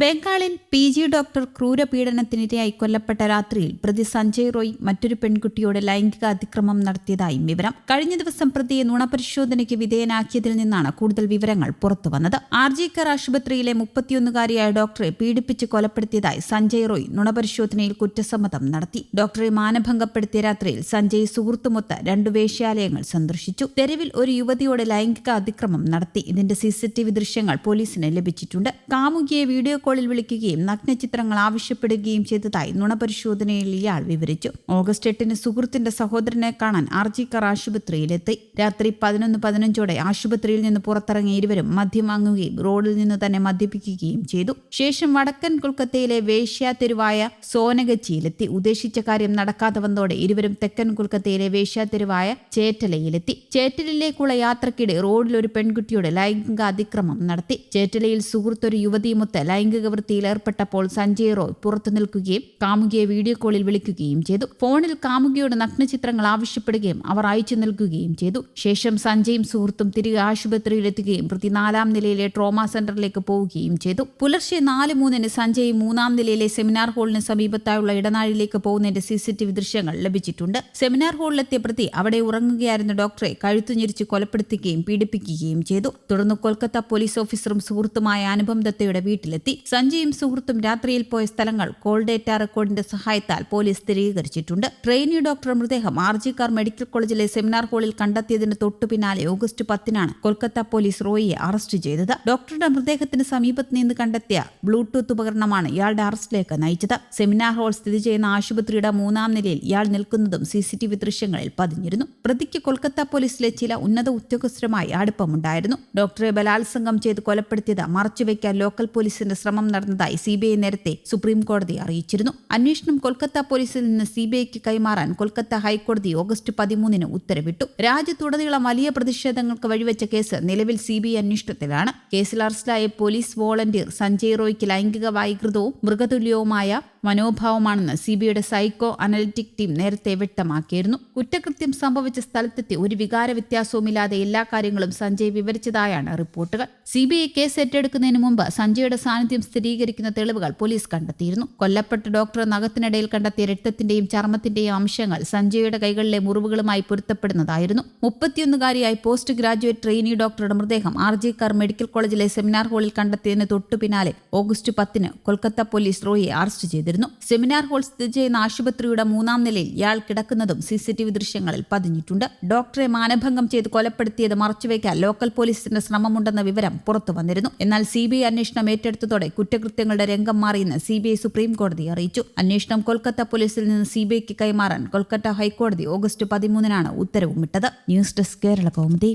ബംഗാളിൽ P G doctor ക്രൂരപീഡനത്തിനിരയായി കൊല്ലപ്പെട്ട രാത്രിയിൽ പ്രതി സഞ്ജയ് റോയ് മറ്റൊരു പെൺകുട്ടിയോട് ലൈംഗിക അതിക്രമം നടത്തിയതായും വിവരം. കഴിഞ്ഞ ദിവസം പ്രതിയെ നുണപരിശോധനയ്ക്ക് വിധേയനാക്കിയതിൽ നിന്നാണ് കൂടുതൽ വിവരങ്ങൾ പുറത്തുവന്നത്. ആർ ജി കർ ആശുപത്രിയിലെ മുപ്പത്തിയൊന്നുകാരിയായ ഡോക്ടറെ പീഡിപ്പിച്ച് കൊലപ്പെടുത്തിയതായി സഞ്ജയ് റോയ് നുണപരിശോധനയിൽ കുറ്റസമ്മതം നടത്തി. ഡോക്ടറെ മാനഭംഗപ്പെടുത്തിയ രാത്രിയിൽ സഞ്ജയ് സുഹൃത്തുമൊത്ത് രണ്ടു വേശ്യാലയങ്ങൾ സന്ദർശിച്ചു. തെരുവിൽ ഒരു യുവതിയോട് ലൈംഗിക അതിക്രമം നടത്തി. ഇതിന്റെ സിസിടിവി ദൃശ്യങ്ങൾ പോലീസിന് ലഭിച്ചിട്ടുണ്ട്. കാമുകിയെ വീഡിയോ കോളിൽ വിളിക്കുകയും നഗ്നചിത്രങ്ങൾ ആവശ്യപ്പെടുകയും ചെയ്തതായി നുണപരിശോധനയിൽ ഇയാൾ വിവരിച്ചു. ഓഗസ്റ്റ് എട്ടിന് സുഹൃത്തിന്റെ സഹോദരനെ കാണാൻ ആർജിക്കർ ആശുപത്രിയിലെത്തി. രാത്രി പതിനൊന്ന് പതിനഞ്ചോടെ ആശുപത്രിയിൽ നിന്ന് പുറത്തിറങ്ങിയ ഇരുവരും മദ്യം വാങ്ങുകയും റോഡിൽ നിന്ന് തന്നെ മദ്യപിക്കുകയും ചെയ്തു. ശേഷം വടക്കൻ കൊൽക്കത്തയിലെ വേശ്യാതെരുവായ സോനഗച്ചിയിലെത്തി. ഉദ്ദേശിച്ച കാര്യം നടക്കാതെ വന്നതോടെ ഇരുവരും തെക്കൻ കൊൽക്കത്തയിലെ വേശ്യാതെരുവായ ചേറ്റലയിലെത്തി. ചേറ്റലിലേക്കുള്ള യാത്രക്കിടെ റോഡിൽ ഒരു പെൺകുട്ടിയുടെ ലൈംഗിക അതിക്രമം നടത്തി. ചേറ്റലയിൽ സുഹൃത്തൊരു യുവതിയുമൊത്ത് ലൈംഗിക വൃത്തിയിൽ ഏർപ്പെട്ടപ്പോൾ സഞ്ജയ് റോയ് പുറത്തു നിൽക്കുകയും കാമുകിയെ വീഡിയോ കോളിൽ വിളിക്കുകയും ചെയ്തു. ഫോണിൽ കാമുകിയോട് നഗ്നചിത്രങ്ങൾ ആവശ്യപ്പെടുകയും അവർ അയച്ചു നൽകുകയും ചെയ്തു. ശേഷം സഞ്ജയും സുഹൃത്തും തിരികെ ആശുപത്രിയിലെത്തുകയും പ്രതി നാലാം നിലയിലെ ട്രോമ സെന്ററിലേക്ക് പോവുകയും ചെയ്തു. പുലർച്ചെ നാല് മൂന്നിന് സഞ്ജയ് മൂന്നാം നിലയിലെ സെമിനാർ ഹാളിന് സമീപത്തായുള്ള ഇടനാഴിലേക്ക് പോകുന്നതിന്റെ സിസിടിവി ദൃശ്യങ്ങൾ ലഭിച്ചിട്ടുണ്ട്. സെമിനാർ ഹാളിലെത്തിയ പ്രതി അവിടെ ഉറങ്ങുകയായിരുന്ന ഡോക്ടറെ കഴുത്തു ഞെരിച്ച് കൊലപ്പെടുത്തുകയും പീഡിപ്പിക്കുകയും ചെയ്തു. തുടർന്ന് കൊൽക്കത്ത പോലീസ് ഓഫീസറും സുഹൃത്തുമായ അനുപം ദത്തയുടെ വീട്ടിലെത്തി. സഞ്ജയും സുഹൃത്തും രാത്രിയിൽ പോയ സ്ഥലങ്ങൾ കോൾ ഡേറ്റ റെക്കോർഡിന്റെ സഹായത്താൽ പോലീസ് സ്ഥിരീകരിച്ചിട്ടുണ്ട്. ട്രെയിനി ഡോക്ടർ മൃതദേഹം ആർ ജി കാർ മെഡിക്കൽ കോളേജിലെ സെമിനാർ ഹാളിൽ കണ്ടെത്തിയതിന് തൊട്ടു പിന്നാലെ ഓഗസ്റ്റ് പത്തിനാണ് കൊൽക്കത്ത പോലീസ് റോയിയെ അറസ്റ്റ് ചെയ്തത്. ഡോക്ടറുടെ മൃതദേഹത്തിന് സമീപത്ത് നിന്ന് കണ്ടെത്തിയ ബ്ലൂടൂത്ത് ഉപകരണമാണ് ഇയാളുടെ അറസ്റ്റിലേക്ക് നയിച്ചത്. സെമിനാർ ഹാൾ സ്ഥിതി ചെയ്യുന്ന ആശുപത്രിയുടെ മൂന്നാം നിലയിൽ ഇയാൾ നിൽക്കുന്നതും സി സി ടി വി ദൃശ്യങ്ങളിൽ പതിഞ്ഞിരുന്നു. പ്രതിക്ക് കൊൽക്കത്ത പോലീസിലെ ചില ഉന്നത ഉദ്യോഗസ്ഥരുമായി അടുപ്പമുണ്ടായിരുന്നു. ഡോക്ടറെ ബലാത്സംഗം ചെയ്ത് കൊലപ്പെടുത്തിയത് മറച്ചുവെക്കാൻ ലോക്കൽ പോലീസിന്റെ നടന്നതായി സി ബി ഐ നേരത്തെ സുപ്രീം കോടതി അറിയിച്ചിരുന്നു. അന്വേഷണം കൊൽക്കത്ത പോലീസിൽ നിന്ന് സി ബി ഐക്ക് കൈമാറാൻ കൊൽക്കത്ത ഹൈക്കോടതി ഓഗസ്റ്റ് പതിമൂന്നിന് ഉത്തരവിട്ടു. രാജ്യത്തുടനീളം വലിയ പ്രതിഷേധങ്ങൾക്ക് വഴിവെച്ച കേസ് നിലവിൽ സി ബി ഐ അന്വേഷണത്തിലാണ്. കേസിൽ അറസ്റ്റിലായ പോലീസ് വോളണ്ടിയർ സഞ്ജയ് റോയ്ക്ക് ലൈംഗിക വൈകൃതവും മൃഗതുല്യവുമായ മനോഭാവമാണെന്ന് സി ബി ഐയുടെ സൈക്കോ അനലിറ്റിക് ടീം നേരത്തെ വ്യക്തമാക്കിയിരുന്നു. കുറ്റകൃത്യം സംഭവിച്ച സ്ഥലത്തെത്തി ഒരു വികാര വ്യത്യാസവുമില്ലാതെ എല്ലാ കാര്യങ്ങളും സഞ്ജയ് വിവരിച്ചതായാണ് റിപ്പോർട്ടുകൾ. സി ബി ഐ കേസ് ഏറ്റെടുക്കുന്നതിന് മുമ്പ് സഞ്ജയുടെ സാന്നിധ്യം സ്ഥിരീകരിക്കുന്ന തെളിവുകൾ പോലീസ് കണ്ടെത്തിയിരുന്നു. കൊല്ലപ്പെട്ട ഡോക്ടർ നഖത്തിനിടയിൽ കണ്ടെത്തിയ രക്തത്തിന്റെയും ചർമ്മത്തിന്റെയും അംശങ്ങൾ സഞ്ജയുടെ കൈകളിലെ മുറിവുകളുമായി പൊരുത്തപ്പെടുന്നതായിരുന്നു. മുപ്പത്തിയൊന്നുകാരിയായി പോസ്റ്റ് ഗ്രാജുവേറ്റ് ട്രെയിനി ഡോക്ടറുടെ മൃതദേഹം ആർ ജി കാർ മെഡിക്കൽ കോളേജിലെ സെമിനാർ ഹാളിൽ കണ്ടെത്തിയതിന് തൊട്ടു പിന്നാലെ ഓഗസ്റ്റ് പത്തിന് കൊൽക്കത്ത പോലീസ് റോയിയെ അറസ്റ്റ് ചെയ്തിരുന്നു. സെമിനാർ ഹാൾ സ്ഥിതി ചെയ്യുന്ന ആശുപത്രിയുടെ മൂന്നാം നിലയിൽ ഇയാൾ കിടക്കുന്നതും സി സി ടി വി ദൃശ്യങ്ങളിൽ പതിഞ്ഞിട്ടുണ്ട്. ഡോക്ടറെ മാനഭംഗം ചെയ്ത് കൊലപ്പെടുത്തിയത് മറച്ചുവെക്കാൻ ലോക്കൽ പോലീസിന്റെ ശ്രമമുണ്ടെന്ന വിവരം പുറത്തു വന്നിരുന്നു. എന്നാൽ സി ബി ഐ അന്വേഷണം ഏറ്റെടുത്തതോടെ കുറ്റകൃത്യങ്ങളുടെ രംഗം മാറിയെന്ന് സി ബി ഐ സുപ്രീം കോടതി അറിയിച്ചു. അന്വേഷണം കൊൽക്കത്ത പോലീസിൽ നിന്ന് സി ബി ഐക്ക് കൈമാറാൻ കൊൽക്കത്ത ഹൈക്കോടതി ഓഗസ്റ്റ് പതിമൂന്നിനാണ് ഉത്തരവുമിട്ടത്. News desk Kerala Kaumudi.